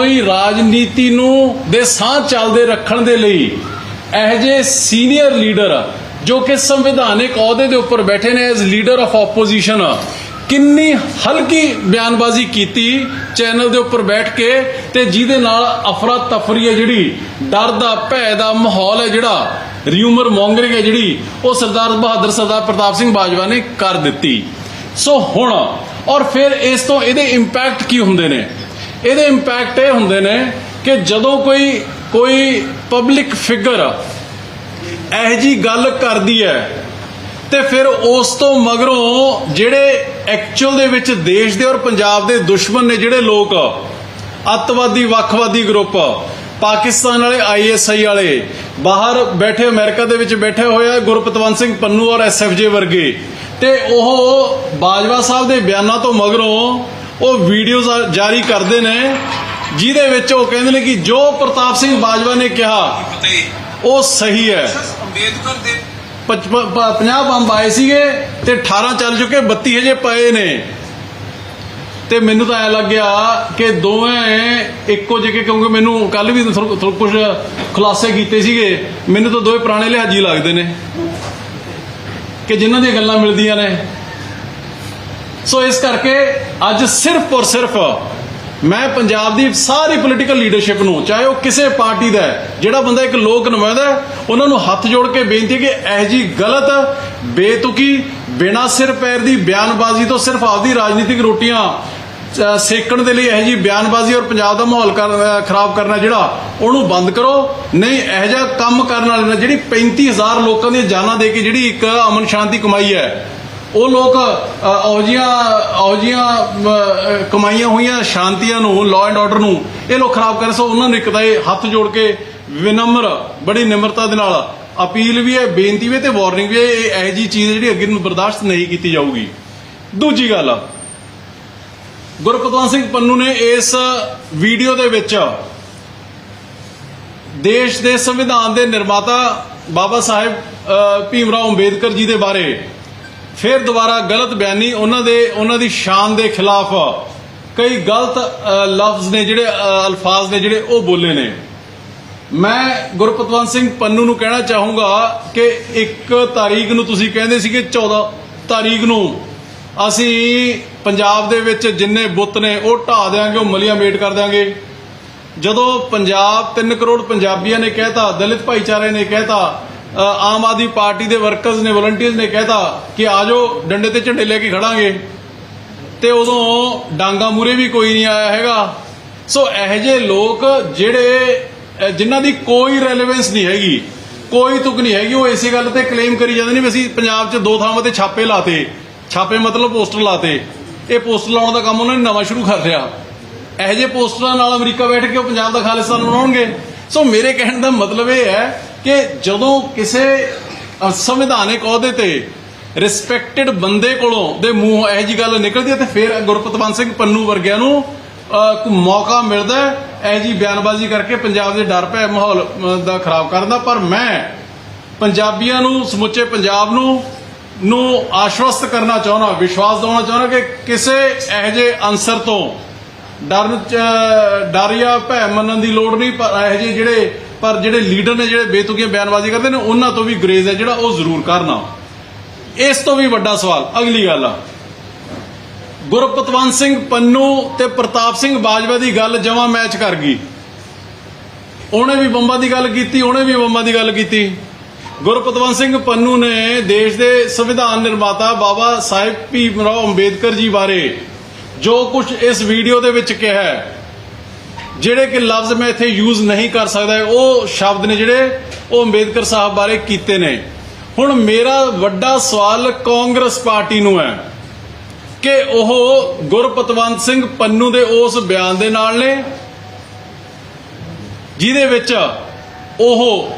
ਨਵੀਂ ਰਾਜਨੀਤੀ ਨੂੰ ਦੇ ਸਾਹ ਚੱਲਦੇ ਰੱਖਣ ਦੇ ਲਈ ਇਹ ਸੀਨੀਅਰ ਲੀਡਰ ਜੋ ਕਿ ਸੰਵਿਧਾਨਿਕ ਅਹੁਦੇ ਦੇ ਉੱਪਰ ਬੈਠੇ ਨੇ ਐਜ਼ ਲੀਡਰ ਆਫ ਆਪੋਜੀਸ਼ਨ ਕਿੰਨੀ ਹਲਕੀ ਬਿਆਨਬਾਜ਼ੀ ਕੀਤੀ ਚੈਨਲ ਦੇ ਉੱਪਰ ਬੈਠ ਕੇ ਤੇ ਜਿਹਦੇ ਨਾਲ ਅਫਰਾ ਤਫਰੀ ਹੈ ਜਿਹੜੀ, ਡਰ ਦਾ, ਭੈ ਦਾ ਮਾਹੌਲ ਹੈ ਜਿਹੜਾ ਰਿਊਮਰ ਮੌਂਗਰਿੰਗ ਹੈ ਜਿਹੜੀ, ਉਹ ਸਰਦਾਰ ਬਹਾਦਰ ਸਰਦਾਰ ਪ੍ਰਤਾਪ ਸਿੰਘ ਬਾਜਵਾ ਨੇ ਕਰ ਦਿੱਤੀ। ਸੋ ਹੁਣ, ਔਰ ਫਿਰ ਇਸ ਤੋਂ ਇਹਦੇ ਇੰਪੈਕਟ ਕੀ ਹੁੰਦੇ ਨੇ? ਇਹਦੇ ਇੰਪੈਕਟ ਇਹ ਹੁੰਦੇ ਨੇ ਕਿ ਜਦੋਂ ਕੋਈ ਕੋਈ ਪਬਲਿਕ ਫਿਗਰ ਇਹ ਜੀ ਗੱਲ ਕਰਦੀ ਹੈ, ਤੇ ਫਿਰ ਉਸ ਤੋਂ ਮਗਰੋਂ ਜਿਹੜੇ ਐਕਚੁਅਲ ਦੇ ਵਿੱਚ ਦੇਸ਼ ਦੇ ਔਰ ਪੰਜਾਬ ਦੇ ਦੁਸ਼ਮਣ ਨੇ ਜਿਹੜੇ ਲੋਕ, ਅੱਤਵਾਦੀ, ਵੱਖਵਾਦੀ ਗਰੁੱਪ ਪਾਕਿਸਤਾਨ ਵਾਲੇ ਆਈਐਸਆਈ ਵਾਲੇ, ਬਾਹਰ ਬੈਠੇ, ਅਮਰੀਕਾ ਦੇ ਵਿੱਚ ਬੈਠੇ ਹੋਏ ਗੁਰਪਤਵੰਤ ਸਿੰਘ ਪੰਨੂ ਔਰ ਐਸਐਫਜੇ ਵਰਗੇ, ਤੇ ਉਹ ਬਾਜਵਾ ਸਾਹਿਬ ਦੇ ਬਿਆਨਾਂ ਤੋਂ ਮਗਰੋਂ ਉਹ ਵੀਡੀਓਜ਼ ਜਾਰੀ ਕਰਦੇ ਨੇ, ਜਿਹਦੇ ਵਿੱਚ ਉਹ ਕਹਿੰਦੇ ਨੇ ਕਿ ਜੋ ਪ੍ਰਤਾਪ ਸਿੰਘ ਬਾਜਵਾ ਨੇ ਕਿਹਾ, ਉਹ ਸਹੀ ਹੈ। ਅੰਬੇਦਕਰ ਦੇ 50 ਬੰਬ ਆਏ ਸੀਗੇ ਤੇ 18 ਚੱਲ ਚੁੱਕੇ 32 ਹਜੇ ਪਏ ਨੇ। ਤੇ ਮੈਨੂੰ ਤਾਂ ਐ ਲੱਗਿਆ ਕਿ ਦੋਵੇਂ ਇੱਕੋ ਜਿਹੇ ਕਿਉਂਕਿ ਮੈਨੂੰ ਕੱਲ ਵੀ ਥੋੜਾ ਕੁਝ ਖੁਲਾਸੇ ਕੀਤੇ ਸੀਗੇ। ਮੈਨੂੰ ਤਾਂ ਦੋਵੇਂ ਪੁਰਾਣੇ ਲਿਹਾਜੀ ਲੱਗਦੇ ਨੇ। ਕਿ ਜਿਨ੍ਹਾਂ ਦੀਆਂ ਗੱਲਾਂ ਮਿਲਦੀਆਂ ਨੇ। ਸੋ ਇਸ ਕਰਕੇ ਅੱਜ ਸਿਰਫ ਔਰ ਸਿਰਫ ਮੈਂ ਪੰਜਾਬ ਦੀ ਸਾਰੀ ਪੋਲੀਟੀਕਲ ਲੀਡਰਸ਼ਿਪ ਨੂੰ, ਚਾਹੇ ਉਹ ਕਿਸੇ ਪਾਰਟੀ ਦਾ ਜਿਹੜਾ ਬੰਦਾ ਇੱਕ ਲੋਕ ਨੁਮਾਇੰਦਾ ਹੈ, ਉਹਨਾਂ ਨੂੰ ਹੱਥ ਜੋੜ ਕੇ ਬੇਨਤੀ ਕਿ ਇਹ ਜੀ ਗਲਤ, ਬੇਤੁਕੀ, ਬਿਨਾਂ ਸਿਰ ਪੈਰ ਦੀ ਬਿਆਨਬਾਜ਼ੀ ਤੋਂ ਸਿਰਫ ਆਪਦੀ ਰਾਜਨੀਤਿਕ ਰੋਟੀਆਂ ਸੇਕਣ ਦੇ ਲਈ ਇਹ ਜੀ ਬਿਆਨਬਾਜ਼ੀ ਔਰ ਪੰਜਾਬ ਦਾ ਮਾਹੌਲ ਖਰਾਬ ਕਰਨਾ ਜਿਹੜਾ, ਉਹਨੂੰ ਬੰਦ ਕਰੋ। ਨਹੀਂ, ਇਹ ਜਿਹਾ ਕੰਮ ਕਰਨ ਵਾਲੇ ਨੇ ਜਿਹੜੀ 35000 ਲੋਕਾਂ ਦੀਆਂ ਜਾਨਾਂ ਦੇ ਕੇ ਜਿਹੜੀ ਇੱਕ ਅਮਨ ਸ਼ਾਂਤੀ ਕਮਾਈ ਹੈ ਉਹ ਲੋਕ ਔਜੀਆਂ ਔਜੀਆਂ ਕਮਾਈਆਂ ਹੋਈਆਂ ਸ਼ਾਂਤੀਆਂ ਨੂੰ ਲਾਅ ਐਂਡ ਆਰਡਰ ਨੂੰ ਇਹ ਲੋਕ ਖਰਾਬ ਕਰ ਸੋ ਉਹਨਾਂ ਨੂੰ ਇੱਕ ਤਾਂ ਇਹ ਹੱਥ ਜੋੜ ਕੇ ਵਿਨਮਰ ਬੜੀ ਨਿਮਰਤਾ ਦੇ ਨਾਲ ਅਪੀਲ ਵੀ ਹੈ ਬੇਨਤੀ ਵੀ ਤੇ ਵਾਰਨਿੰਗ ਵੀ ਹੈ ਇਹ ਇਹੋ ਜੀ ਚੀਜ਼ ਜਿਹੜੀ ਅੱਗੇ ਨੂੰ ਬਰਦਾਸ਼ਤ ਨਹੀਂ ਕੀਤੀ ਜਾਊਗੀ। ਦੂਜੀ ਗੱਲ ਗੁਰਪਤਵੰਤ ਸਿੰਘ ਪੰਨੂ ਨੇ ਇਸ ਵੀਡੀਓ ਦੇ ਵਿੱਚ ਦੇਸ਼ ਦੇ ਸੰਵਿਧਾਨ ਦੇ ਨਿਰਮਾਤਾ ਬਾਬਾ ਸਾਹਿਬ ਅ, ਭੀਮ ਰਾਓ ਅੰਬੇਦਕਰ ਜੀ ਦੇ ਬਾਰੇ ਫਿਰ ਦੁਬਾਰਾ ਗਲਤ ਬਿਆਨੀ ਉਹਨਾਂ ਦੇ ਉਹਨਾਂ ਦੀ ਸ਼ਾਨ ਦੇ ਖਿਲਾਫ ਕਈ ਗਲਤ ਲਫ਼ਜ਼ ਨੇ ਜਿਹੜੇ ਅਲਫਾਜ਼ ਨੇ ਜਿਹੜੇ ਉਹ ਬੋਲੇ ਨੇ। ਮੈਂ ਗੁਰਪਤਵੰਤ ਸਿੰਘ ਪੰਨੂ ਨੂੰ ਕਹਿਣਾ ਚਾਹੂੰਗਾ ਕਿ ਇੱਕ ਤਾਰੀਖ ਨੂੰ ਤੁਸੀਂ ਕਹਿੰਦੇ ਸੀਗੇ 14 ਤਾਰੀਖ ਨੂੰ। ਅਸੀਂ ਪੰਜਾਬ ਦੇ ਵਿੱਚ ਜਿੰਨੇ ਬੁੱਤ ਨੇ ਉਹ ਢਾ ਦੇਾਂਗੇ ਉਹ ਮਲੀਆਂ ਮੇਟ ਕਰ ਦਿਆਂਗੇ। ਜਦੋਂ ਪੰਜਾਬ 3 ਕਰੋੜ ਪੰਜਾਬੀਆਂ ਨੇ ਕਹਿਤਾ ਦਲਿਤ ਭਾਈਚਾਰੇ ਨੇ ਕਹਿਤਾ ਅ, ਆਮ ਆਦਮੀ ਪਾਰਟੀ ਦੇ ਵਰਕਰਸ ਨੇ ਵਲੰਟੀਅਰਸ ਨੇ ਕਹਿਤਾ ਕਿ ਆਜੋ ਡੰਡੇ ਤੇ ਝੰਡੇ ਲੈ ਕੇ ਖੜਾਂਗੇ। ਤੇ ਉਦੋਂ ਡਾਂਗਾ ਮੂਰੇ ਵੀ ਕੋਈ ਨਹੀਂ ਆਇਆ ਹੈਗਾ। ਸੋ ਇਹੋ ਜਿਹੇ ਲੋਕ ਜਿਹੜੇ ਜਿਨ੍ਹਾਂ ਦੀ ਕੋਈ ਰੈਲੇਵੈਂਸ ਨਹੀਂ ਹੈਗੀ, ਕੋਈ ਤੁਕ ਨਹੀਂ ਹੈਗੀ, ਉਹ ਇਸੇ ਗੱਲ ਤੇ ਕਲੇਮ ਕਰੀ ਜਾਂਦੇ ਨੇ ਵੀ ਅਸੀਂ ਪੰਜਾਬ 'ਚ ਦੋ ਥਾਵਾਂ ਤੇ ਛਾਪੇ ਲਾਤੇ। ਛਾਪੇ ਮਤਲਬ ਪੋਸਟਰ ਲਾਤੇ। ਇਹ ਪੋਸਟਰ ਲਾਉਣ ਦਾ ਕੰਮ ਉਹਨਾਂ ਨੇ ਨਵਾਂ ਸ਼ੁਰੂ ਕਰ ਲਿਆ। ਇਹੋ ਜਿਹੇ ਪੋਸਟਰਾਂ ਨਾਲ ਅਮਰੀਕਾ ਬੈਠ ਕੇ ਉਹ ਪੰਜਾਬ ਦਾ ਖਾਲਿਸਤਾਨ ਬਣਾਉਣਗੇ ਸੋ ਮੇਰੇ ਕਹਿਣ ਦਾ ਮਤਲਬ ਇਹ ਹੈ ਕਿ ਜਦੋਂ ਕਿਸੇ ਸੰਵਿਧਾਨਿਕ ਅਹੁਦੇ ਤੇ ਰਿਸਪੈਕਟਡ ਬੰਦੇ ਕੋਲੋਂ ਦੇ ਮੂੰਹ ਇਹੋ ਜੀ ਗੱਲ ਨਿਕਲਦੀ ਹੈ ਤੇ ਫਿਰ ਗੁਰਪਤਵੰਤ ਸਿੰਘ ਪੰਨੂ ਵਰਗਿਆਂ ਨੂੰ ਮੌਕਾ ਮਿਲਦਾ ਹੈ ਇਹੋ ਜੀ ਬਿਆਨਬਾਜ਼ੀ ਕਰਕੇ ਪੰਜਾਬ ਦੇ ਡਰ ਭੈ ਮਾਹੌਲ ਦਾ ਖਰਾਬ ਕਰਨ ਦਾ। ਪਰ ਮੈਂ ਪੰਜਾਬੀਆਂ ਨੂੰ, ਸਮੁੱਚੇ ਪੰਜਾਬ ਨੂੰ ਨੂੰ ਆਸ਼ਵਸਤ ਕਰਨਾ ਚਾਹੁੰਦਾ, ਵਿਸ਼ਵਾਸ ਦਿਵਾਉਣਾ ਚਾਹੁੰਦਾ ਕਿ ਕਿਸੇ ਇਹੋ ਜਿਹੇ ਅਨਸਰ ਤੋਂ ਡਰ ਡਰ ਜਾਂ ਭੈ ਮੰਨਣ ਦੀ ਲੋੜ ਨਹੀਂ, ਪਰ ਇਹੋ ਜਿਹੇ ਜਿਹੜੇ ਪਰ ਜਿਹੜੇ ਲੀਡਰ ਨੇ ਜਿਹੜੇ ਬੇਤੁਕੀਆਂ ਬਿਆਨਬਾਜ਼ੀ ਕਰਦੇ ਨੇ, ਉਹਨਾਂ ਤੋਂ ਵੀ ਗਰੇਜ਼ ਹੈ ਜਿਹੜਾ ਉਹ ਜ਼ਰੂਰ ਕਰਨਾ। ਇਸ ਤੋਂ ਵੀ ਵੱਡਾ ਸਵਾਲ, ਅਗਲੀ ਗੱਲ ਆ। ਗੁਰਪਤਵੰਤ ਸਿੰਘ ਪੰਨੂ ਤੇ ਪ੍ਰਤਾਪ ਸਿੰਘ ਬਾਜਵਾ ਦੀ ਗੱਲ ਜਮਾ ਮੈਚ ਕਰ ਗਈ। ਉਹਨੇ ਵੀ ਬੰਬਾਂ ਦੀ ਗੱਲ ਕੀਤੀ, ਉਹਨੇ ਵੀ ਬੰਬਾਂ ਦੀ ਗੱਲ ਕੀਤੀ। ਗੁਰਪਤਵੰਤ ਸਿੰਘ ਪੰਨੂ ਨੇ ਦੇਸ਼ ਦੇ ਸੰਵਿਧਾਨ ਨਿਰਮਾਤਾ ਬਾਬਾ ਸਾਹਿਬ ਭੀਮ ਰਾਓ ਅੰਬੇਦਕਰ ਜੀ ਬਾਰੇ ਜੋ ਕੁਝ ਇਸ ਵੀਡੀਓ ਦੇ ਵਿੱਚ ਕਿਹਾ ਹੈ ਜਿਹੜੇ ਕਿ ਲਫ਼ਜ਼ ਮੈਂ ਇੱਥੇ ਯੂਜ਼ ਨਹੀਂ ਕਰ ਸਕਦਾ, ਉਹ ਸ਼ਬਦ ਨੇ ਜਿਹੜੇ ਉਹ ਅੰਬੇਦਕਰ ਸਾਹਿਬ ਬਾਰੇ ਕੀਤੇ ਨੇ। ਹੁਣ ਮੇਰਾ ਵੱਡਾ ਸਵਾਲ ਕਾਂਗਰਸ ਪਾਰਟੀ ਨੂੰ ਹੈ ਕਿ ਉਹ ਗੁਰਪਤਵੰਤ ਸਿੰਘ ਪੰਨੂ ਦੇ ਉਸ ਬਿਆਨ ਦੇ ਨਾਲ ਨੇ, ਜਿਹਦੇ ਵਿੱਚ ਉਹ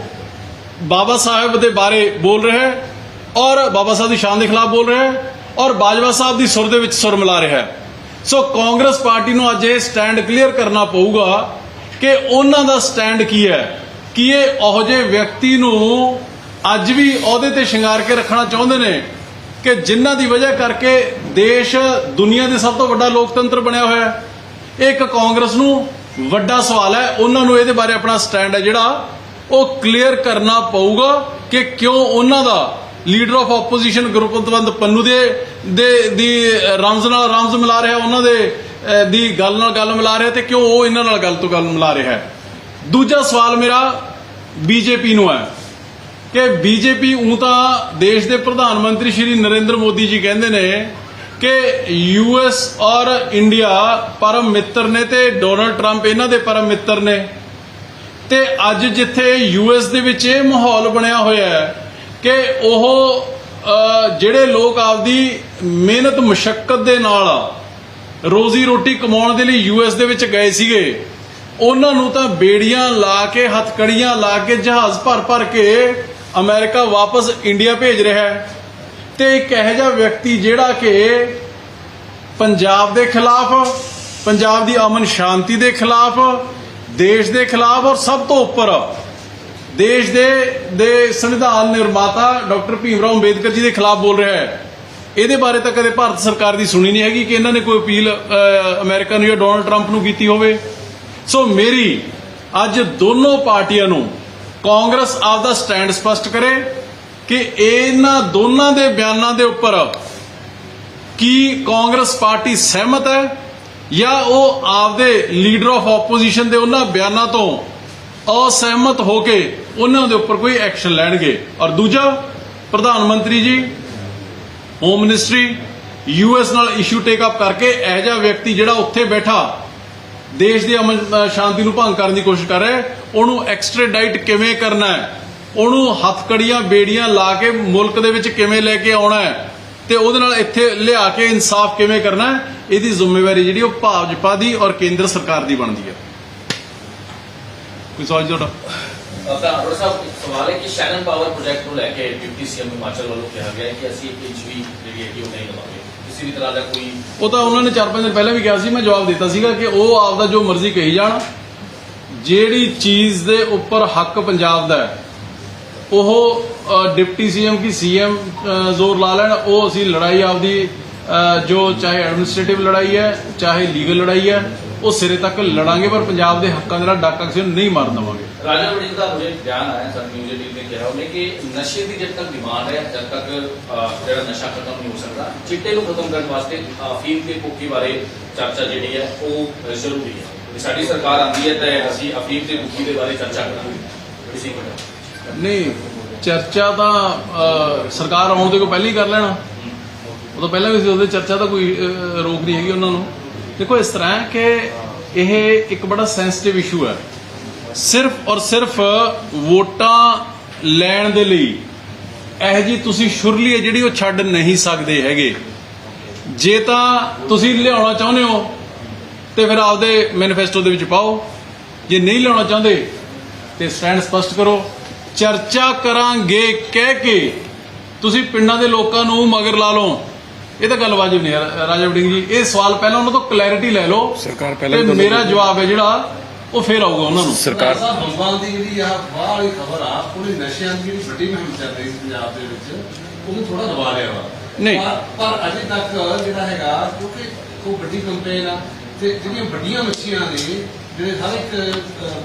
ਬਾਬਾ ਸਾਹਿਬ ਦੇ ਬਾਰੇ ਬੋਲ ਰਿਹਾ ਹੈ ਔਰ ਬਾਬਾ ਸਾਹਿਬ ਦੀ ਸ਼ਾਨ ਦੇ ਖਿਲਾਫ ਬੋਲ ਰਿਹਾ ਹੈ ਔਰ ਬਾਜਵਾ ਸਾਹਿਬ ਦੀ ਸੁਰ ਦੇ ਵਿੱਚ ਸੁਰ ਮਿਲਾ ਰਿਹਾ ਹੈ। ਸੋ ਕਾਂਗਰਸ ਪਾਰਟੀ ਨੂੰ ਅੱਜ ਇਹ ਸਟੈਂਡ ਕਲੀਅਰ ਕਰਨਾ ਪਊਗਾ ਕਿ ਉਹਨਾਂ ਦਾ ਸਟੈਂਡ ਕੀ ਹੈ, ਕਿ ਇਹ ਉਹੋ ਜਿਹੇ ਵਿਅਕਤੀ ਨੂੰ ਅੱਜ ਵੀ ਉਹਦੇ ਤੇ ਸ਼ਿੰਗਾਰ ਕੇ ਰੱਖਣਾ ਚਾਹੁੰਦੇ ਨੇ ਕਿ ਜਿਨ੍ਹਾਂ ਦੀ ਵਜ੍ਹਾ ਕਰਕੇ ਦੇਸ਼, ਦੁਨੀਆ ਦੇ ਸਭ ਤੋਂ ਵੱਡਾ ਲੋਕਤੰਤਰ ਬਣਿਆ ਹੋਇਆ ਹੈ। ਇਹ ਇੱਕ ਕਾਂਗਰਸ ਨੂੰ ਵੱਡਾ ਸਵਾਲ ਹੈ, ਉਹਨਾਂ ਨੂੰ ਇਹਦੇ ਬਾਰੇ ਆਪਣਾ ਸਟੈਂਡ ਹੈ ਜਿਹੜਾ ਉਹ ਕਲੀਅਰ ਕਰਨਾ ਪਊਗਾ ਕਿ ਕਿਉਂ ਉਹਨਾਂ ਦਾ leader of opposition Gurpatwant Pannu ਦੇ ਦੇ, ਦੀ ਰਮਜ਼ ਨਾਲ ਰਮਜ਼ ਮਿਲਾ ਰਿਹਾ, ਉਹਨਾਂ ਦੇ ਦੀ ਗੱਲ ਨਾਲ ਗੱਲ ਮਿਲਾ ਰਿਹਾ ਤੇ ਕਿਉਂ ਉਹ ਇਹਨਾਂ ਨਾਲ ਗੱਲ ਤੋਂ ਗੱਲ ਮਿਲਾ ਰਿਹਾ ਹੈ? ਦੂਜਾ ਸਵਾਲ ਮੇਰਾ ਬੀਜੇਪੀ ਨੂੰ ਹੈ ਕਿ ਬੀਜੇਪੀ ਉਹ ਤਾਂ ਦੇਸ਼ ਦੇ ਪ੍ਰਧਾਨ ਮੰਤਰੀ ਸ਼੍ਰੀ ਨਰਿੰਦਰ ਮੋਦੀ ਜੀ ਕਹਿੰਦੇ ਨੇ ਕਿ ਯੂਐਸ ਔਰ ਇੰਡੀਆ ਪਰਮ ਮਿੱਤਰ ਨੇ ਤੇ ਡੋਨਲਡ ਟਰੰਪ ਇਹਨਾਂ ਦੇ ਪਰਮ ਮਿੱਤਰ ਨੇ। ਤੇ ਅੱਜ ਜਿੱਥੇ ਯੂਐਸ ਦੇ ਵਿੱਚ ਇਹ ਮਾਹੌਲ ਬਣਿਆ ਹੋਇਆ ਹੈ ਕਿ ਉਹ ਜਿਹੜੇ ਲੋਕ ਆਪਦੀ ਮਿਹਨਤ ਮੁਸ਼ਕਲ ਦੇ ਨਾਲ ਰੋਜ਼ੀ ਰੋਟੀ ਕਮਾਉਣ ਦੇ ਲਈ ਯੂਐਸ ਦੇ ਵਿੱਚ ਗਏ ਸੀਗੇ, ਉਹਨਾਂ ਨੂੰ ਤਾਂ ਬੇੜੀਆਂ ਲਾ ਕੇ, ਹੱਥਕੜੀਆਂ ਲਾ ਕੇ ਜਹਾਜ਼ ਭਰ ਭਰ ਕੇ ਅਮਰੀਕਾ ਵਾਪਸ ਇੰਡੀਆ ਭੇਜ ਰਿਹਾ ਹੈ। ਤੇ ਇੱਕ ਇਹੋ ਜਿਹਾ ਵਿਅਕਤੀ ਜਿਹੜਾ ਕਿ ਪੰਜਾਬ ਦੇ ਖਿਲਾਫ, ਪੰਜਾਬ ਦੀ ਅਮਨ ਸ਼ਾਂਤੀ ਦੇ ਖਿਲਾਫ, ਦੇਸ਼ ਦੇ ਖਿਲਾਫ ਔਰ ਸਭ ਤੋਂ ਉੱਪਰ ਦੇਸ਼ ਦੇ ਦੇ ਸੰਵਿਧਾਨ ਨਿਰਮਾਤਾ ਡਾਕਟਰ ਭੀਮ ਰਾਓ ਅੰਬੇਦਕਰ ਜੀ ਦੇ ਖਿਲਾਫ ਬੋਲ ਰਿਹਾ ਹੈ। ਇਹਦੇ ਬਾਰੇ ਤਾਂ ਕਦੇ ਭਾਰਤ ਸਰਕਾਰ ਦੀ ਸੁਣੀ ਨਹੀਂ ਹੈਗੀ ਕਿ ਇਹਨਾਂ ਨੇ ਕੋਈ ਅਪੀਲ ਅਹ, ਅਮਰੀਕਾ ਨੂੰ ਜਾਂ ਡੋਨਲਡ ਟਰੰਪ ਨੂੰ ਕੀਤੀ ਹੋਵੇ। ਸੋ ਮੇਰੀ ਅੱਜ ਦੋਨੋਂ ਪਾਰਟੀਆਂ ਨੂੰ ਕਾਂਗਰਸ ਆਪਦਾ ਸਟੈਂਡ ਸਪਸ਼ਟ ਕਰੇ ਕਿ ਇਹਨਾਂ ਦੋਨਾਂ ਦੇ ਬਿਆਨਾਂ ਦੇ ਉੱਪਰ ਕੀ ਕਾਂਗਰਸ ਪਾਰਟੀ ਸਹਿਮਤ ਹੈ ਜਾਂ ਉਹ ਆਪਦੇ ਲੀਡਰ ਆਫ ਆਪੋਜੀਸ਼ਨ ਦੇ ਉਹਨਾਂ ਬਿਆਨਾਂ ਤੋਂ ਅਸਹਿਮਤ ਹੋ ਕੇ ਉਹਨਾਂ ਦੇ ਉੱਪਰ ਕੋਈ ਐਕਸ਼ਨ ਲੈਣਗੇ। ਔਰ ਦੂਜਾ, ਪ੍ਰਧਾਨ ਮੰਤਰੀ ਜੀ ਹੋਮ ਮਿਨਿਸਟਰੀ ਯੂਐਸ ਨਾਲ ਇਸ਼ੂ ਟੇਕ ਅਪ ਕਰਕੇ ਇਹ ਜਿਹਾ ਵਿਅਕਤੀ ਜਿਹੜਾ ਉੱਥੇ ਬੈਠਾ, ਦੇਸ਼ ਦੀ ਅਮਨ ਸ਼ਾਂਤੀ ਨੂੰ ਭੰਗ ਕਰਨ ਦੀ ਕੋਸ਼ਿਸ਼ ਕਰ ਰਿਹਾ ਹੈ, ਉਹਨੂੰ ਐਕਸਟ੍ਰੈਡਾਈਟ ਕਿਵੇਂ ਕਰਨਾ ਹੈ? ਉਹਨੂੰ ਹੱਥਕੜੀਆਂ, ਬੇੜੀਆਂ ਲਾ ਕੇ ਮੁਲਕ ਦੇ ਵਿੱਚ ਕਿਵੇਂ ਲੈ ਕੇ ਆਉਣਾ ਹੈ? ਤੇ ਉਹਦੇ ਨਾਲ ਇੱਥੇ ਲਿਆ ਕੇ ਇਨਸਾਫ ਕਿਵੇਂ ਕਰਨਾ ਹੈ? ਇਹਦੀ ਜ਼ਿੰਮੇਵਾਰੀ ਜਿਹੜੀ ਉਹ ਭਾਜਪਾ ਦੀ ਔਰ ਕੇਂਦਰ ਸਰਕਾਰ ਦੀ ਬਣਦੀ ਹੈ। ਕੋਈ ਸਵਾਲ ਤੁਹਾਡਾ? ਤਾਂ ਸਾਹਿਬ ਇੱਕ ਸਵਾਲ ਹੈ ਕਿ ਸ਼ੈਨਨ ਪਾਵਰ ਪ੍ਰੋਜੈਕਟ ਨੂੰ ਲੈ ਕੇ ਡਿਪਟੀ ਸੀਐਮ ਹਿਮਾਚਲ ਵੱਲੋਂ ਕਿਹਾ ਗਿਆ ਹੈ ਕਿ ਅਸੀਂ ਇੱਕ ਇੰਚ ਵੀ ਜਿਹੜੀ ਹੈਗੀ ਉਹ ਨਹੀਂ ਦਵਾਂਗੇ। ਕਿਸੇ ਵੀ ਤਰ੍ਹਾਂ ਦਾ ਕੋਈ ਉਹ ਤਾਂ ਉਹਨਾਂ ਨੇ 4-5 ਦਿਨ ਪਹਿਲਾਂ ਵੀ ਕਿਹਾ ਸੀ ਮੈਂ ਜਵਾਬ ਦਿੱਤਾ ਸੀਗਾ ਕਿ ਉਹ ਆਪਦਾ ਜੋ ਮਰਜ਼ੀ ਕਹੀ ਜਾਣ। ਜਿਹੜੀ ਚੀਜ਼ ਦੇ ਉੱਪਰ ਹੱਕ ਪੰਜਾਬ ਦਾ ਹੈ ਉਹ ਅ, ਡਿਪਟੀ ਸੀਐਮ ਕੀ ਸੀਐਮ ਜ਼ੋਰ ਲਾ ਲੈਣ। ਉਹ ਅਸੀਂ ਲੜਾਈ ਆਪਦੀ ਜੋ ਚਾਹੇ ਐਡਮਿਨਿਸਟ੍ਰੇਟਿਵ ਲੜਾਈ ਹੈ ਚਾਹੇ ਲੀਗਲ ਲੜਾਈ ਹੈ ਉਹ ਸਿਰੇ ਤੱਕ ਲੜਾਂਗੇ ਪਰ ਪੰਜਾਬ ਦੇ ਹੱਕਾਂ ਦੇ ਨਾਲ ਡਾਕਾ ਕਿਸੇ ਨੂੰ ਨਹੀਂ ਮਾਰਨ ਦੇਵਾਂਗੇ। ਰਾਜਾ ਵੜਿੰਗ ਦਾ ਮੁझे ਬਿਆਨ ਆਇਆ ਸਰ ਨਿਊਜ਼ ਏਟੀਨ ਨੇ ਕਿਹਾ ਉਹਨੇ ਕਿ ਨਸ਼ੇ ਦੀ ਜਦ ਤੱਕ ਡਿਮਾਂਡ ਹੈ, ਜਦ ਤੱਕ ਜਿਹੜਾ ਨਸ਼ਾ ਖਤਮ ਨਹੀਂ ਹੋ ਸਕਦਾ, ਚਿੱਟੇ ਨੂੰ ਖਤਮ ਕਰਨ ਵਾਸਤੇ ਅਫੀਮ ਤੇ ਕੋਕੀ ਬਾਰੇ ਚਰਚਾ ਜਿਹੜੀ ਹੈ, ਉਹ ਜ਼ਰੂਰੀ ਹੈ। ਜੇ ਸਾਡੀ ਸਰਕਾਰ ਆਂਦੀ ਹੈ ਤਾਂ ਅਸੀਂ ਅਫੀਮ ਤੇ ਕੋਕੀ ਦੇ ਬਾਰੇ ਚਰਚਾ ਕਰਾਂਗੇ। ਇਸੇ ਕੋਲ ਨਹੀਂ, ਚਰਚਾ ਤਾਂ ਸਰਕਾਰ ਆਉਣ ਦੇ ਕੋ ਪਹਿਲਾਂ ਹੀ ਕਰ ਲੈਣਾ। ਉਹ ਤੋਂ ਪਹਿਲਾਂ ਵੀ ਸੀ, ਉਹਦੇ ਚਰਚਾ ਤਾਂ ਕੋਈ ਰੋਕ ਨਹੀਂ ਹੈਗੀ ਉਹਨਾਂ ਨੂੰ। ਦੇਖੋ, ਇਸ ਤਰ੍ਹਾਂ ਕਿ ਇਹ ਇੱਕ ਬੜਾ ਸੈਂਸਿਟਿਵ ਇਸ਼ੂ ਹੈ। ਸਿਰਫ ਔਰ ਸਿਰਫ ਵੋਟਾਂ ਲੈਣ ਦੇ ਲਈ। ਇਹ ਜੀ ਤੁਸੀਂ ਸ਼ੁਰਲੀ ਹੈ ਜਿਹੜੀ ਉਹ ਛੱਡ ਨਹੀਂ ਸਕਦੇ ਹੈਗੇ। ਜੇ ਤਾਂ ਤੁਸੀਂ ਲਿਆਉਣਾ ਚਾਹੁੰਦੇ ਹੋ ਤੇ ਫਿਰ ਆਪਦੇ ਮੈਨੀਫੈਸਟੋ ਦੇ ਵਿੱਚ ਪਾਓ। ਜੇ ਨਹੀਂ ਲਿਆਉਣਾ ਚਾਹੁੰਦੇ ਤੇ ਸਟੈਂਡ ਸਪਸ਼ਟ ਕਰੋ। ਚਰਚਾ ਕਰਾਂਗੇ ਕਹਿ ਕੇ ਤੁਸੀਂ ਪਿੰਡਾਂ ਦੇ ਲੋਕਾਂ ਨੂੰ ਮਗਰ ਲਾ ਲਓ। ਇਹ ਤਾਂ ਗੱਲ ਵਾਜਬ ਨਹੀਂ ਰਾਜਾ ਵੜਿੰਗ ਜੀ। ਇਹ ਸਵਾਲ ਪਹਿਲਾਂ ਉਹਨਾਂ ਤੋਂ ਕਲੈਰਿਟੀ ਲੈ ਲਓ। ਸਰਕਾਰ ਪਹਿਲਾਂ ਮੇਰਾ ਜਵਾਬ ਹੈ ਜਿਹੜਾ ਉਹ ਫੇਰ ਆਊਗਾ ਉਹਨਾਂ ਨੂੰ। ਸਰਕਾਰ। ਸਾਹਿਬ ਬੰਬਾਲ ਦੀ ਜਿਹੜੀ ਆ ਬਾਹਰ ਵਾਲੀ ਖਬਰ ਆ ਪੂਰੀ ਨਸ਼ਿਆਂ ਦੀ ਜਿਹੜੀ ਵੱਡੀ ਮੁਹਿੰਮ ਚੱਲ ਰਹੀ ਪੰਜਾਬ ਦੇ ਵਿੱਚ ਉਹਨੂੰ ਥੋੜਾ ਦਬਾ ਲਿਆ ਵਾ। ਨਹੀਂ। ਪਰ- ਅਜੇ ਤੱਕ ਜਿਹੜਾ ਹੈਗਾ ਕਿਉਂਕਿ ਉਹ ਵੱਡੀ ਕੰਪੇਨ ਆ ਤੇ ਜਿਹੜੀਆਂ ਵੱਡੀਆਂ ਮੱਛੀਆਂ ਨੇ ਜਿਹੜੇ ਹਰ ਇੱਕ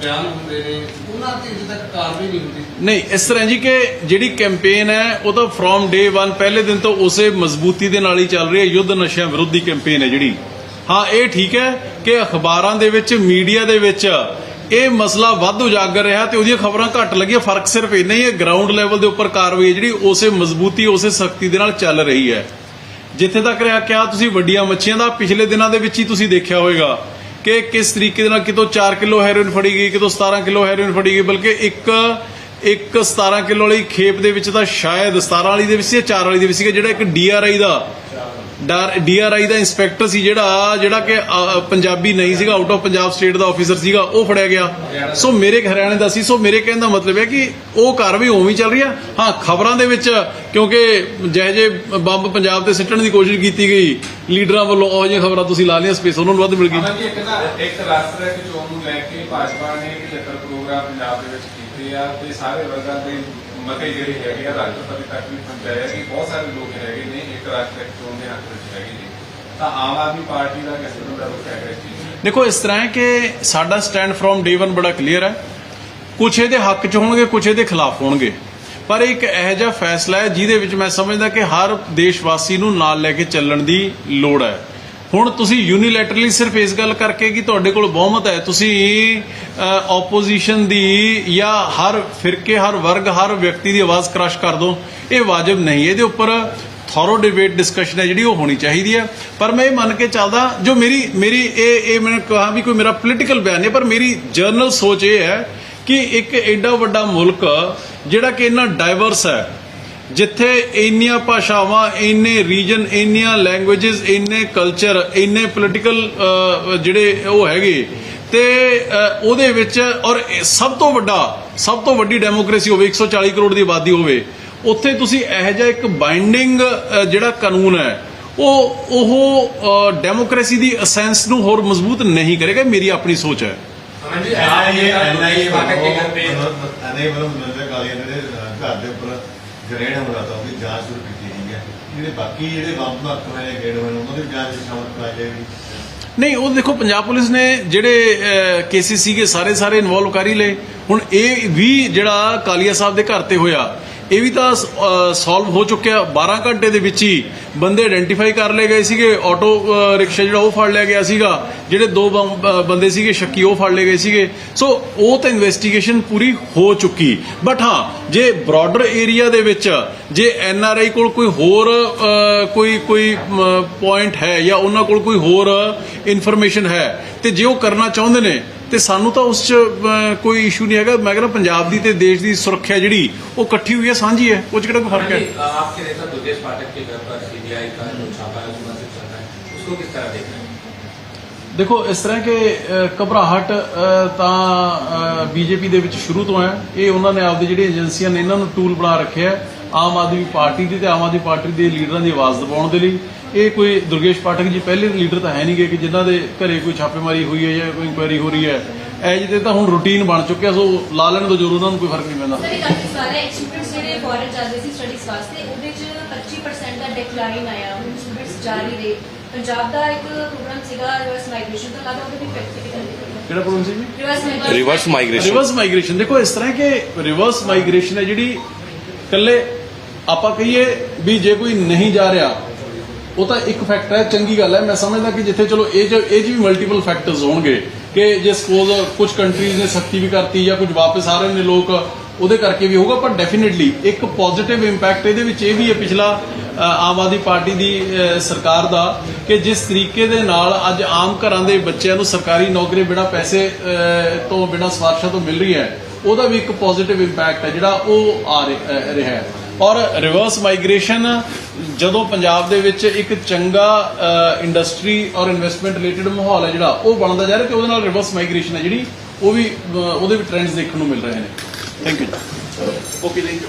ਬਿਆਨ ਹੁੰਦੇ ਨੇ ਉਹਨਾਂ ਤੇ ਅਜੇ ਤੱਕ ਕਾਰਵਾਈ ਨਹੀਂ ਹੁੰਦੀ। ਨਹੀਂ ਇਸ ਤਰ੍ਹਾਂ ਜੀ ਕਿ ਜਿਹੜੀ ਕੈਂਪੇਨ ਹੈ ਉਹ ਤਾਂ ਫਰੋਮ ਡੇ 1 ਪਹਿਲੇ ਦਿਨ ਤੋਂ ਉਸੇ ਮਜ਼ਬੂਤੀ ਦੇ ਨਾਲ ਹੀ ਚੱਲ ਰਹੀ ਹੈ ਯੁੱਧ ਨਸ਼ਿਆਂ ਵਿਰੁੱਧ ਕੈਂਪੇਨ ਹੈ ਜਿਹੜੀ। ਹਾਂ ਇਹ ਠੀਕ ਹੈ ਕਿ ਅਖਬਾਰਾਂ ਦੇ ਵਿੱਚ, ਮੀਡੀਆ ਦੇ ਵਿੱਚ ਇਹ ਮਸਲਾ ਵੱਧ ਉਜਾਗਰ ਰਿਹਾ ਤੇ ਉਹਦੀਆਂ ਖਬਰਾਂ ਘੱਟ ਲੱਗੀਆਂ। ਫ਼ਰਕ ਸਿਰਫ ਇੰਨਾ ਹੀ ਹੈ ਗਰਾਊਂਡ ਲੈਵਲ ਦੇ ਉੱਪਰ ਕਾਰਵਾਈ ਜਿਹੜੀ ਉਸੇ ਮਜ਼ਬੂਤੀ, ਉਸੇ ਸਖਤੀ ਦੇ ਨਾਲ ਚੱਲ ਰਹੀ ਹੈ। ਜਿੱਥੇ ਤੱਕ ਰਿਹਾ ਕਿਹਾ ਤੁਸੀਂ ਵੱਡੀਆਂ ਮੱਛੀਆਂ ਦਾ ਪਿਛਲੇ ਦਿਨਾਂ ਦੇ ਵਿੱਚ ਹੀ ਤੁਸੀਂ ਦੇਖਿਆ ਹੋਵੇਗਾ ਕਿ ਕਿਸ ਤਰੀਕੇ ਦੇ ਨਾਲ ਕਿਤੋਂ 4 ਕਿਲੋ ਹੈਰੋਇਨ ਫੜੀ ਗਈ, ਕਿਤੋਂ 17 ਕਿਲੋ ਹੈਰੋਇਨ ਫੜੀ ਗਈ, ਬਲਕਿ ਇੱਕ ਇੱਕ 17 ਕਿਲੋ ਵਾਲੀ ਖੇਪ ਦੇ ਵਿੱਚ ਤਾਂ ਸ਼ਾਇਦ 17 ਵਾਲੀ ਦੇ ਵਿੱਚ ਸੀ 4 ਵਾਲੀ ਦੇ ਵਿੱਚ ਸੀਗਾ ਜਿਹੜਾ ਇੱਕ ਡੀਆਰਆਈ ਦਾ ਡੀਆਰਆਈ ਦਾ ਇੰਸਪੈਕਟਰ ਸੀ ਜਿਹੜਾ ਜਿਹੜਾ ਕਿ ਪੰਜਾਬੀ ਨਹੀਂ ਸੀਗਾ ਆਊਟ ਆਫ ਪੰਜਾਬ ਸਟੇਟ ਦਾ ਆਫੀਸਰ ਸੀਗਾ, ਉਹ ਫੜਿਆ ਗਿਆ। ਸੋ ਮੇਰੇ ਹਰਿਆਣੇ ਦਾ ਸੀ ਸੋ ਮੇਰੇ ਕਹਿਣ ਦਾ ਮਤਲਬ ਹੈ ਕਿ ਉਹ ਕਾਰਵਾਈ ਉਵੇਂ ਚੱਲ ਰਹੀ ਆ। ਹਾਂ, ਖਬਰਾਂ ਦੇ ਵਿੱਚ, ਕਿਉਂਕਿ ਜਿਹੇ ਜੇ ਬੰਬ ਪੰਜਾਬ ਤੇ ਸਿੱਟਣ ਦੀ ਕੋਸ਼ਿਸ਼ ਕੀਤੀ ਗਈ, ਲੀਡਰਾਂ ਵੱਲੋਂ ਉਹ ਜਿਹੀਆਂ ਖਬਰਾਂ ਤੁਸੀਂ ਲਾ ਲਈਆਂ ਸਪੇਸ ਉਹਨਾਂ ਨੂੰ ਵੱਧ ਮਿਲ ਗਈ। ਇੱਕ ਨਾ ਇੱਕ ਰਾਸ਼ਟਰਕ ਚੋਣ ਨੂੰ ਲੈ ਕੇ ਭਾਜਪਾ ਨੇ 75 ਪ੍ਰੋਗਰਾਮ ਪੰਜਾਬ ਦੇ ਵਿੱਚ ਕੀਤੇ ਆ ਤੇ ਸਾਰੇ ਵਰਗਾਂ ਦੇ ਮਤੇ ਜਿਹੜੇ ਹੈਗੇ ਆ ਰਾਸ਼ਟਰਪਤੀ ਤੱਕ ਵੀ ਪਹੁੰਚਾਇਆ ਕਿ ਬਹੁਤ ਸਾਰੇ ਲੋਕ ਹੈਗੇ ਨੇ, ਇੱਕ ਰਾਸ਼ਟਰਕ ਚੋਣ ਦੇ ਹੱਕ ਵਿੱਚ ਹੈਗੇ ਨੇ। ਤਾਂ ਆਮ ਆਦਮੀ ਪਾਰਟੀ ਦਾ ਕਿਸ ਤਰ੍ਹਾਂ ਦਾ ਰੁਖ ਹੈਗਾ ਇਸ ਚੀਜ਼ ਦੇਖੋ, ਇਸ ਤਰ੍ਹਾਂ ਹੈ ਕਿ ਸਾਡਾ ਸਟੈਂਡ ਫਰੋਮ ਡੇ 1 ਬੜਾ ਕਲੀਅਰ ਹੈ। ਕੁਛ ਇਹਦੇ ਹੱਕ 'ਚ ਹੋਣਗੇ, ਕੁਛ ਇਹਦੇ ਖਿਲਾਫ ਹੋਣਗੇ। ਪਰ ਇੱਕ ਇਹੋ ਜਿਹਾ ਫੈਸਲਾ ਹੈ ਜਿਹਦੇ ਵਿੱਚ ਮੈਂ ਸਮਝਦਾ ਕਿ ਹਰ ਦੇਸ਼ਵਾਸੀ ਨੂੰ ਨਾਲ ਲੈ ਕੇ ਚੱਲਣ ਦੀ ਲੋੜ ਹੈ। ਹੁਣ ਤੁਸੀਂ ਯੂਨੀਲੈਟਰਲੀ ਸਿਰਫ ਇਸ ਗੱਲ ਕਰਕੇ ਕਿ ਤੁਹਾਡੇ ਕੋਲ ਬਹੁਮਤ ਹੈ, ਤੁਸੀਂ ਆਪੋਜੀਸ਼ਨ ਦੀ ਜਾਂ ਹਰ ਫਿਰਕੇ, ਹਰ ਵਰਗ, ਹਰ ਵਿਅਕਤੀ ਦੀ ਆਵਾਜ਼ ਕ੍ਰਸ਼ ਕਰ ਦੋ। ਇਹ ਵਾਜਬ ਨਹੀਂ, ਇਹਦੇ ਉੱਪਰ ਥੋਰੋ ਡਿਬੇਟ ਡਿਸਕਸ਼ਨ ਹੈ ਜਿਹੜੀ ਉਹ ਹੋਣੀ ਚਾਹੀਦੀ ਹੈ। ਪਰ ਮੈਂ ਇਹ ਮੰਨ ਕੇ ਚੱਲਦਾ, ਜੋ ਮੇਰੀ ਮੇਰੀ ਇਹ ਇਹ ਮੈਂ ਕਹਾਂ ਵੀ ਕੋਈ ਮੇਰਾ ਪੋਲੀਟੀਕਲ ਬਿਆਨ ਨਹੀਂ, ਪਰ ਮੇਰੀ ਜਰਨਲ ਸੋਚ ਇਹ ਹੈ ਕਿ ਇੱਕ ਐਡਾ ਵੱਡਾ ਮੁਲਕ ਜਿਹੜਾ ਕਿ ਇੰਨਾ ਡਾਈਵਰਸ ਹੈ ਜਿੱਥੇ ਇੰਨੀਆਂ ਭਾਸ਼ਾਵਾਂ ਇੰਨੇ ਰੀਜਨ ਇੰਨੀਆਂ ਲੈਂਗੁਏਜਸ ਇੰਨੇ ਕਲਚਰ ਇੰਨੇ ਪੋਲੀਟੀਕਲ ਜਿਹੜੇ ਉਹ ਹੈਗੇ ਤੇ ਉਹਦੇ ਵਿੱਚ ਔਰ ਇਹ ਸਭ ਤੋਂ ਵੱਡਾ ਸਭ ਤੋਂ ਵੱਡੀ ਡੈਮੋਕ੍ਰੇਸੀ ਹੋਵੇ 140 ਕਰੋੜ ਦੀ ਆਬਾਦੀ ਹੋਵੇ ਉੱਥੇ ਤੁਸੀਂ ਇਹੋ ਜਿਹਾ ਇੱਕ ਬਾਈਂਡਿੰਗ ਜਿਹੜਾ ਕਾਨੂੰਨ ਹੈ ਉਹ ਉਹ ਡੈਮੋਕ੍ਰੇਸੀ ਦੀ ਅਸੈਂਸ ਨੂੰ ਹੋਰ ਮਜ਼ਬੂਤ ਨਹੀਂ ਕਰੇਗਾ ਮੇਰੀ ਆਪਣੀ ਸੋਚ ਹੈ ਹਾਂਜੀ ਐਨਆਈਏ ਐਨਆਈਏ ਐਨਆਈਏ ਵੱਲੋਂ ਮਨਿੰਦਰ ਕਾਲੀਆ ਦੇ ਘਰ ਦੇ ਉੱਪਰ ਗ੍ਰੇਡ ਹਮਲਾ ਤੋਂ ਜਾਂਚ ਸ਼ੁਰੂ ਕੀਤੀ ਗਈ ਹੈ। ਜਿਹੜੇ ਬਾਕੀ ਜਿਹੜੇ ਬੰਬ ਮਹੱਤਵ ਨੇ ਗ੍ਰੇਡ ਹੋਏ ਉਹਨਾਂ ਦੀ ਜਾਂਚ ਸ਼ਾਮਲ ਕਰਾਈ ਜਾਏਗੀ। ਨਹੀਂ, ਉਹ ਦੇਖੋ, ਪੰਜਾਬ ਪੁਲਿਸ ਨੇ ਜਿਹੜੇ ਕੇਸਿਸ ਸੀਗੇ ਸਾਰੇ ਸਾਰੇ ਇਨਵੋਲਵ ਕਰ ਹੀ ਲਏ। ਹੁਣ ਇਹ ਵੀ ਜਿਹੜਾ ਕਾਲੀਆ ਸਾਹਿਬ ਦੇ ਘਰ ਤੇ ਹੋਇਆ ਇਹ ਵੀ ਤਾਂ ਸੋਲਵ ਹੋ ਚੁੱਕਿਆ। 12 ਘੰਟੇ ਦੇ ਵਿੱਚ ਹੀ ਬੰਦੇ ਆਇਡੈਂਟੀਫਾਈ ਕਰ ਲਏ ਗਏ ਸੀਗੇ। ਆਟੋ ਰਿਕਸ਼ਾ ਜਿਹੜਾ ਉਹ ਫੜ ਲਿਆ ਗਿਆ ਸੀਗਾ। ਜਿਹੜੇ ਦੋ ਬੰਬ- ਬੰਦੇ ਸੀਗੇ, ਸ਼ੱਕੀ, ਉਹ ਫੜ ਲਏ ਗਏ ਸੀਗੇ। ਸੋ ਉਹ ਤਾਂ ਇਨਵੈਸਟੀਗੇਸ਼ਨ ਪੂਰੀ ਹੋ ਚੁੱਕੀ। ਬਟ ਹਾਂ, ਜੇ ਬ੍ਰੌਡਰ ਏਰੀਆ ਦੇ ਵਿੱਚ, ਜੇ ਐਨ ਆਰ ਆਈ ਕੋਲ ਕੋਈ ਹੋਰ ਕੋਈ ਕੋਈ ਪੁਆਇੰਟ ਹੈ ਜਾਂ ਉਹਨਾਂ ਕੋਲ ਕੋਈ ਹੋਰ ਇਨਫੋਰਮੇਸ਼ਨ ਹੈ, ਤੇ ਜੇ ਉਹ ਕਰਨਾ ਚਾਹੁੰਦੇ ਨੇ ਤੇ ਸਾਨੂੰ ਤਾਂ ਉਸ 'ਚ ਅ, ਕੋਈ ਇਸ਼ੂ ਨਹੀਂ ਹੈਗਾ ਮੈਂ ਕਹਿੰਦਾ ਪੰਜਾਬ ਦੀ ਤੇ ਦੇਸ਼ ਦੀ ਸੁਰੱਖਿਆ ਜਿਹੜੀ ਉਹ ਇਕੱਠੀ ਹੋਈ ਹੈ ਸਾਂਝੀ ਹੈ ਉਹ 'ਚ कितना कोई फर्क है जी, आपके नेता दुर्गेश पाठक के घर पर सीबीआई का जो छापा है सुबह से चल रहा है उसको किस तरह देख रहे हैं ਦੇਖੋ ਇਸ ਤਰ੍ਹਾਂ ਕਿ ਅ, ਘਬਰਾਹਟ ਅ, ਤਾਂ ਬੀਜੇਪੀ ਦੇ ਵਿੱਚ ਸ਼ੁਰੂ ਤੋਂ ਹੈ ਇਹ ਉਹਨਾਂ ਨੇ ਆਪਦੀ ਜਿਹੜੀ ਏਜੰਸੀਆਂ ਨੇ ਇਹਨਾਂ ਨੂੰ ਟੂਲ ਬਣਾ ਰੱਖਿਆ ਹੈ ਆਮ ਆਦਮੀ ਪਾਰਟੀ ਦੀ ਤੇ ਆਮ ਆਦਮੀ ਪਾਰਟੀ ਦੇ ਲੀਡਰਾਂ ਦੀ ਆਵਾਜ਼ ਦਬਾਉਣ ਦੇ ਲਈ। ਇਹ ਕੋਈ ਦੁਰਗੇਸ਼ ਪਾਠਕ ਜੀ ਪਹਿਲੇ ਲੀਡਰ ਤਾਂ ਹੈ ਨਹੀਂਗੇ ਕਿ ਜਿਨ੍ਹਾਂ ਦੇ ਘਰੇ ਕੋਈ ਛਾਪੇਮਾਰੀ ਹੋਈ ਹੈ ਜਾਂ ਕੋਈ ਇਨਕੁਆਇਰੀ ਹੋ ਰਹੀ ਹੈ। ਐਜ ਤੇ ਤਾਂ ਹੁਣ ਰੂਟੀਨ ਬਣ ਚੁੱਕਿਆ ਸੋ ਲਾ ਲੈਣ ਤੋਂ ਜ਼ਰੂਰ ਉਹਨਾਂ ਨੂੰ ਕੋਈ ਫ਼ਰਕ ਨਹੀਂ ਪੈਂਦਾ। ਸਰ ਇਹ ਕਾਫੀ ਸਾਰੇ ਸਟੂਡੈਂਟਸ ਜਿਹੜੇ ਫੋਰਨ ਜਾਂਦੇ ਸੀ ਸਟੱਡੀਜ਼ ਵਾਸਤੇ ਉਹਦੇ ਚ 25% ਦਾ ਡਿਕਲਾਈਨ ਆਇਆ ਹੁਣ ਸਟੂਡੈਂਟਸ ਜਾ ਨਹੀਂ ਰਹੇ। ਪੰਜਾਬ ਦਾ ਇੱਕ ਪ੍ਰੋਗਰਾਮ ਸੀਗਾ ਰਿਵਰਸ ਮਾਈਗ੍ਰੇਸ਼ਨ ਦਾ ਲੱਗਦਾ ਉਹਦੇ ਵੀ ਪ੍ਰੈਕਟੀਕਲ ਕਿਹੜਾ ਪ੍ਰੋਬਲਮ ਸੀ ਜੀ? Reverse reverse migration reverse migration ਦੇਖੋ ਇਸ ਤਰ੍ਹਾਂ ਕਿ ਰਿਵਰਸ ਮਾਈਗ੍ਰੇਸ਼ਨ ਹੈ ਜਿਹੜੀ ਕੱਲੇ ਆਪਾਂ ਕਹੀਏ ਵੀ ਜੇ ਕੋਈ ਨਹੀਂ ਜਾ ਰਿਹਾ, ਉਹ ਤਾਂ ਇੱਕ ਫੈਕਟਰ ਹੈ, ਚੰਗੀ ਗੱਲ ਹੈ। ਮੈਂ ਸਮਝਦਾ ਕਿ ਜਿੱਥੇ ਚਲੋ ਇਹ 'ਚ ਇਹ 'ਚ ਵੀ ਮਲਟੀਪਲ ਫੈਕਟਰਸ ਹੋਣਗੇ ਕਿ ਜੇ ਸਪੋਜ਼ ਕੁਝ ਕੰਟਰੀਜ਼ ਨੇ ਸਖਤੀ ਵੀ ਕਰਤੀ ਜਾਂ ਕੁਝ ਵਾਪਸ ਆ ਰਹੇ ਨੇ ਲੋਕ, ਉਹਦੇ ਕਰਕੇ ਵੀ ਹੋਊਗਾ, ਪਰ ਡੈਫੀਨਿਟਲੀ ਇੱਕ ਪੋਜ਼ਿਟਿਵ ਇੰਪੈਕਟ ਇਹਦੇ ਵਿੱਚ ਇਹ ਵੀ ਹੈ ਪਿਛਲਾ ਆਮ ਆਦਮੀ ਪਾਰਟੀ ਦੀ ਸਰਕਾਰ ਦਾ ਕਿ ਜਿਸ ਤਰੀਕੇ ਦੇ ਨਾਲ ਅੱਜ ਆਮ ਘਰਾਂ ਦੇ ਬੱਚਿਆਂ ਨੂੰ ਸਰਕਾਰੀ ਨੌਕਰੀ ਬਿਨਾਂ ਪੈਸੇ ਤੋਂ ਬਿਨਾਂ ਸਿਫਾਰਸ਼ਾਂ ਤੋਂ ਮਿਲ ਰਹੀ ਹੈ ਉਹਦਾ ਵੀ ਇੱਕ ਪੋਜ਼ਿਟਿਵ ਇੰਪੈਕਟ ਹੈ ਜਿਹੜਾ ਉਹ ਆ ਰਿਹਾ ਹੈ। ਔਰ ਰਿਵਰਸ ਮਾਈਗ੍ਰੇਸ਼ਨ ਜਦੋਂ ਪੰਜਾਬ ਦੇ ਵਿੱਚ ਇੱਕ ਚੰਗਾ ਇੰਡਸਟਰੀ ਔਰ ਇਨਵੈਸਟਮੈਂਟ ਰਿਲੇਟਡ ਮਾਹੌਲ ਹੈ ਜਿਹੜਾ ਉਹ ਬਣਦਾ ਜਾ ਰਿਹਾ ਤੇ ਉਹਦੇ ਨਾਲ ਰਿਵਰਸ ਮਾਈਗ੍ਰੇਸ਼ਨ ਹੈ ਜਿਹੜੀ ਉਹ ਵੀ ਉਹਦੇ ਵੀ ਟ੍ਰੈਂਡਸ ਦੇਖਣ ਨੂੰ ਮਿਲ ਰਹੇ ਨੇ। Thank you okay thank you